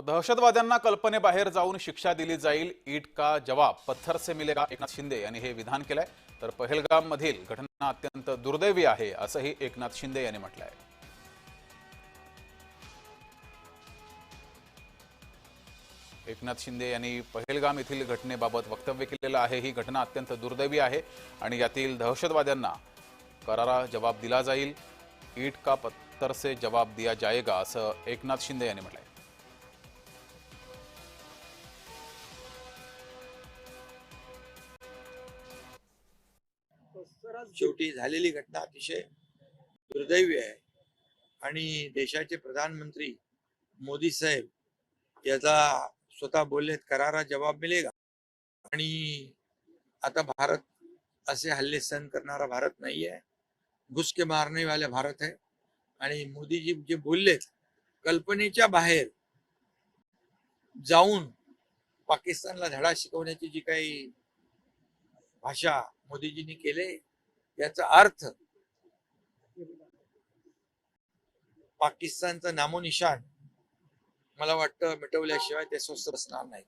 दहशतवाद्यांना कल्पनेबाहेर जाऊन शिक्षा दिली जाईल. ईट का जवाब? पत्थर से मिलेगा एकनाथ शिंदे यांनी हे विधान केलंय. तर पहलगाम मधील घटना अत्यंत दुर्दैवी आहे असंही एकनाथ शिंदे यांनी म्हटलंय. एकनाथ शिंदे यांनी पहलगाम येथील घटनेबाबत वक्तव्य केलेलं आहे. ही घटना अत्यंत दुर्दैवी आहे आणि यातील दहशतवाद्यांना करारा जवाब दिला जाईल. ईट का पत्थर से जवाब दिया जाएगा असं एकनाथ शिंदे यांनी म्हटलंय. शेवटी झालेली घटना अतिशय दुर्दैवी आहे. आणि देशाचे प्रधानमंत्री मोदी साहेब याचा स्वतः बोललेत करारा जवाब मिळेगा आणि आता भारत असे हल्ले सहन करणारा भारत नाही आहे. घुसके मारणे वाले भारत आहे. आणि मोदीजी जे बोललेत कल्पनेच्या बाहेर जाऊन पाकिस्तानला धडा शिकवण्याची जी काही भाषा मोदीजींनी केले याचा अर्थ पाकिस्तानचं नामोनिशान मला वाटतं मिटवल्याशिवाय ते स्वस्त बसणार नाही